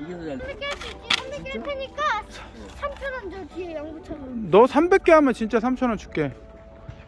이게 더 잘. 300개 할수 있지. 300개 할 테니까 3,000원 줘 뒤에 양부처럼. 너 300개 하면 진짜 3,000원 줄게.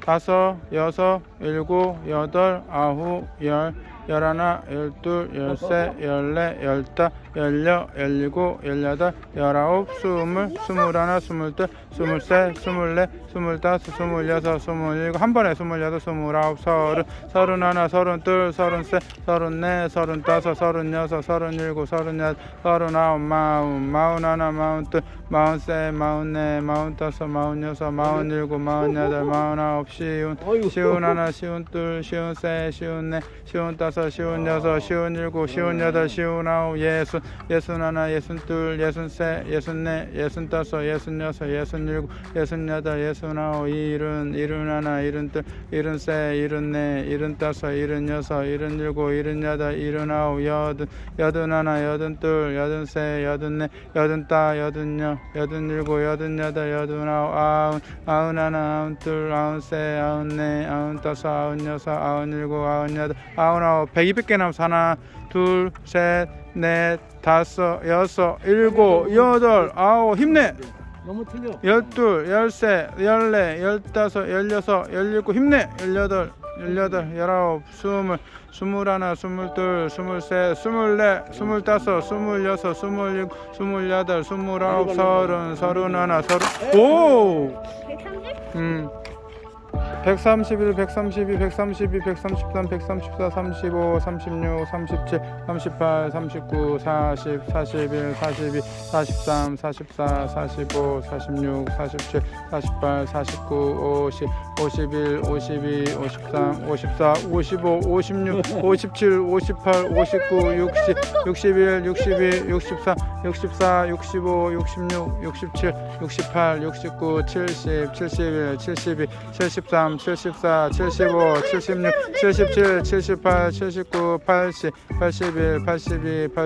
다섯, 여섯, 일곱, 여덟, 아홉, 열, 열하나, 열둘, 열셋, 열넷, 열다, 열여, 열일곱, 열여덟, 열아홉, 스물, 스물하나, 스물둘, 스물셋, 스물넷, 스물다섯, 스물여섯, 스물일곱, 한 번에 스물여덟, 스물아홉, 서른, 서른하나, 서른둘, 서른셋, 서른넷, 서른다섯, 서른여섯, 서른일곱, 서른여덟, 서른아홉, 마흔, 마흔하나, 마흔둘, 마흔셋, 마흔넷, 마흔다섯, 마흔여섯, 마흔일곱, 마흔여덟, 마흔아홉, 쉬운, 어이구. 쉬운 하나, 쉬운 둘, 쉬운 셋, 쉬운 넷, 쉬운 다섯, 쉬운 여섯, 쉬운 일곱, 쉬운 여덟, 쉬운 아홉, 예순, 예순 하나, 예순 둘, 예순 셋, 예순 넷, 예순 다섯, 예순 여섯, 예순 일곱, 예순 여덟, 예순 아홉, 일흔, 일흔 하나, 일흔 둘, 일흔 셋, 일흔 넷, 일흔 다섯, 일흔 여섯, 일흔 일곱, 일흔 여덟, 일흔 아홉, 여든, 여든 하나, 여든 둘, 여든 셋, 여든 넷, 여든 따, 여든 여, 여든 일곱, 여든 여덟, 여든 아홉, 아흔, 아흔 하나, 아흔 둘, 아흔 셋, 아흔 넷, 아흔 다섯, 아흔 여섯, 아흔 일곱, 아흔 여덟, 아흔 아홉, 백, 이백 개 남았어. 하나, 둘, 셋, 넷, 다섯, 여섯, 일곱, 여덟, 아홉, 힘내. 너무 틀려. 열둘, 열세, 열네, 열다섯, 열여섯, 열일곱, 힘내. 열여덟, 열여덟, 열아홉, 스물, 스물하나, 스물둘, 스물셋, 스물넷, 스물다섯, 스물여섯, 스물일곱, 스물여덟, 스물아홉, 서른, 서른하나, 서른. 오! 130? 음. 131, 132, 132, 133, 134, 35, 36, 37, 38, 39, 40, 41, 42, 43, 44, 45, 46, 47, 48, 49, 50, 51, 52, 53, 54, 55, 56, 57, 58, 59, 60, 61, 62, 64, 64, 65, 66, 67, 68, 69, 70, 71, 72, 73, 74, 75, 76, 77, 78, 79, 80, 81, 82,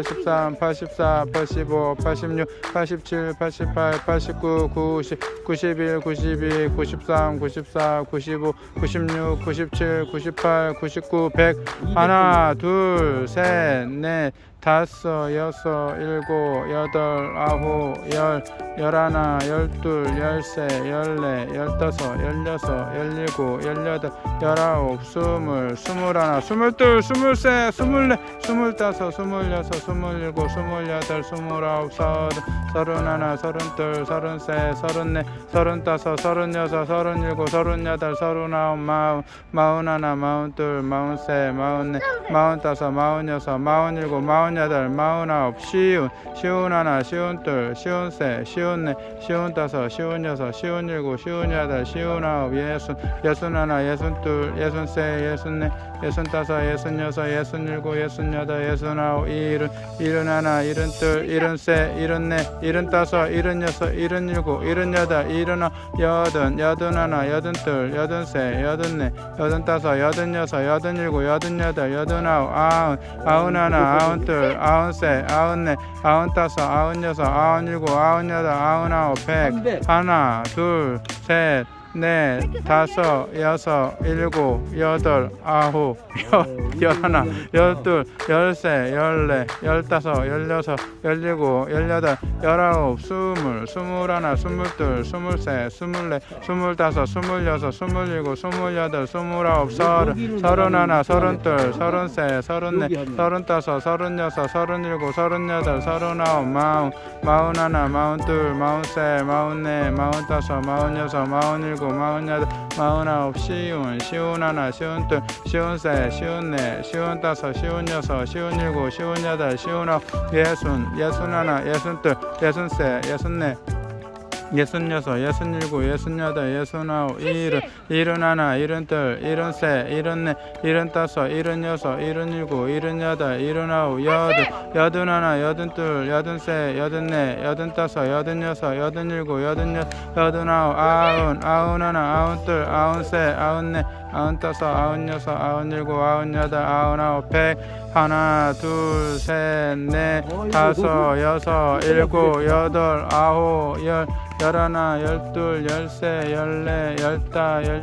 83, 84, 85, 86, 87, 88, 89, 90, 91, 92, 93, 94, 95, 96, 97, 98, 99, 100, 하나, 둘, 셋, 넷, 다섯, 여섯, 일곱, 여덟, 아홉, 열, 열하나, 열둘, 열세, 열네, 열다섯, 열여섯, 열일곱, 열여덟, 열아홉, 스물, 스물하나, 스물둘, 스물세, 스물네, 스물다섯, 스물여섯, 스물일곱, 스물여덟, 스물아홉, 서른, 서른하나, 서른둘, 서른세, 서른네, 서른다섯, 서른여섯, 서른일곱, 서른여덟, 서른아홉, 마흔, 마흔하나, 마흔둘, 마흔세, 마흔네, 마흔다섯, 마흔여섯, 마흔일곱, 마흔 여덟, 마흔아홉, 쉬운, 쉬운 하나, 쉬운 둘, 쉬운 셋, 쉬운 넷, 쉬운 다섯, 쉬운 여섯, 쉬운 일곱, 쉬운 여덟, 쉬운 아홉, 예순, 예순 하나, 예순 셋, 예순 넷, 예순 다섯, 예순 여섯, 예순 일곱, 예순 여덟, 예순 아홉, 일흔, 일흔 하나, 일흔 둘, 일흔 셋, 일흔 넷, 일흔 다섯, 일흔 여섯, 일흔 일곱, 일흔 여덟, 일흔 아홉, 여든, 여든 하나, 여든 셋, 여든 넷, 여든 다섯, 여든 여섯, 여든 일곱, 여든 여덟, 여든 아홉, 아흔, 아흔 하나, 아흔 둘, 아흔 셋, 아흔 넷, 아흔 다섯, 아흔 여섯, 아흔 일곱, 아흔 여덟, 아흔 아홉, 백. 하나, 둘, 셋, 넷, 다섯, 여섯, 일곱, 여덟, 아홉, 열, 열하나, 열둘, 열세, 열네, 열다섯, 열여섯, 열일곱, 열여덟, 열아홉, 스물, 스물하나, 스물둘, 스물세, 스물네, 스물다섯, 스물여섯, 스물일곱, 스물여덟, 스물아홉, 서른, 서른하나, 서른둘, 서른세, 서른네, 서른다섯, 서른여섯, 서른일곱, 서른여덟, 서른아홉, 마흔, 마흔하나, 마흔둘, 마흔세, 마흔네, 마흔다섯, 마흔여섯, 마흔일곱, 마흔 여덟, 마흔 아홉, 쉬운, 쉬운 하나, 쉬운 둘, 쉬운 셋, 쉬운 넷, 쉬운 다섯, 쉬운 여섯, 쉬운 일곱, 쉬운 여덟, 쉬운 아홉, 예순, 예순 하나, 예순 둘, 예순 셋, 예순 넷, 예순 여섯, 예순 일곱, 예순 여덟, 예순 아홉, 일흔, 일흔 하나, 일흔 둘, 일흔 셋, 일흔 넷, 일흔 다섯, 일흔 여섯, 일흔 일곱, 일흔 여덟, 일흔 아홉, 여든, 여든 하나, 여든 둘, 여든 셋, 여든 넷, 여든 다섯, 여든 여섯, 여든 일곱, 여든 여, 여든 아홉, 아흔, 아흔 하나, 아흔 둘, 아흔 셋, 아흔 넷, 아흔 다섯, 아흔 여섯, 아흔 일곱, 아흔 여덟, 아흔 아홉, 백, 하나, 둘, 셋, 넷, 다섯, 여섯, 일곱, 여덟, 아홉, 열, 열하나, 열둘, 열세, 열네, 열다, 열